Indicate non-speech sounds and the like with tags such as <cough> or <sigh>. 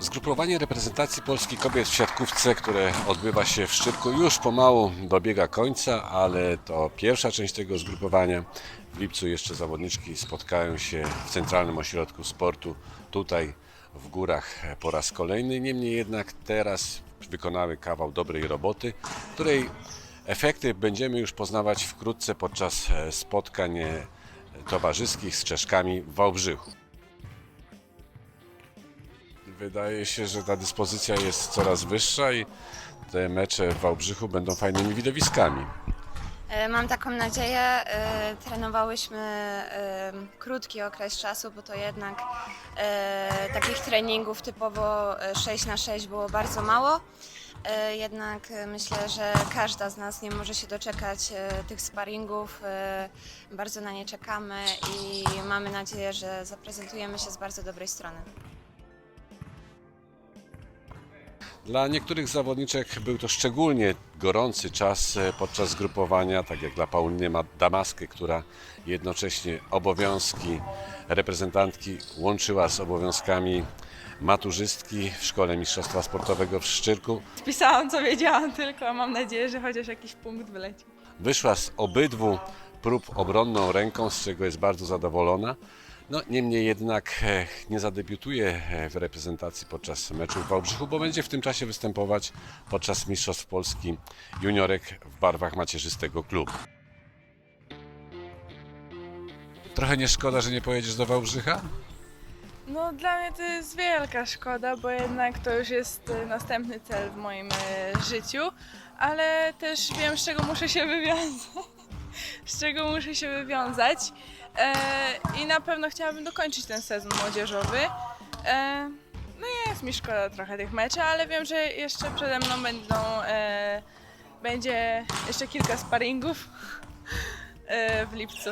Zgrupowanie reprezentacji Polski kobiet w siatkówce, które odbywa się w Szczyrku, już pomału dobiega końca, ale to pierwsza część tego zgrupowania. W lipcu jeszcze zawodniczki spotkają się w Centralnym Ośrodku Sportu tutaj w górach po raz kolejny. Niemniej jednak teraz wykonały kawał dobrej roboty, której efekty będziemy już poznawać wkrótce podczas spotkań towarzyskich z Czeszkami w Wałbrzychu. Wydaje się, że ta dyspozycja jest coraz wyższa i te mecze w Wałbrzychu będą fajnymi widowiskami. E, Mam taką nadzieję. E, Trenowałyśmy e, krótki okres czasu, bo to jednak takich treningów typowo e, 6 na 6 było bardzo mało. Jednak myślę, że każda z nas nie może się doczekać tych sparingów. Bardzo na nie czekamy i mamy nadzieję, że zaprezentujemy się z bardzo dobrej strony. Dla niektórych zawodniczek był to szczególnie gorący czas e, podczas zgrupowania, tak jak dla Pauliny Ma- Damasky, która jednocześnie obowiązki reprezentantki łączyła z obowiązkami maturzystki w Szkole Mistrzostwa Sportowego w Szczyrku. Pisałam co wiedziałam tylko, mam nadzieję, że chociaż jakiś punkt wyleci. Wyszła z obydwu prób obronną ręką, z czego jest bardzo zadowolona. No, niemniej jednak e, nie zadebiutuje w reprezentacji podczas meczu w Wałbrzychu, bo będzie w tym czasie występować podczas Mistrzostw Polski juniorek w barwach macierzystego klubu. Trochę nie szkoda, że nie pojedziesz do Wałbrzycha? No dla mnie to jest wielka szkoda, bo jednak to już jest e, następny cel w moim e, życiu, ale też wiem z czego muszę się wywiązać. <laughs> Z czego muszę się wywiązać. Na pewno chciałabym dokończyć ten sezon młodzieżowy. E, no jest mi szkoda trochę tych meczy, ale wiem, że jeszcze przede mną będą, e, będzie jeszcze kilka sparingów <laughs> e, w lipcu.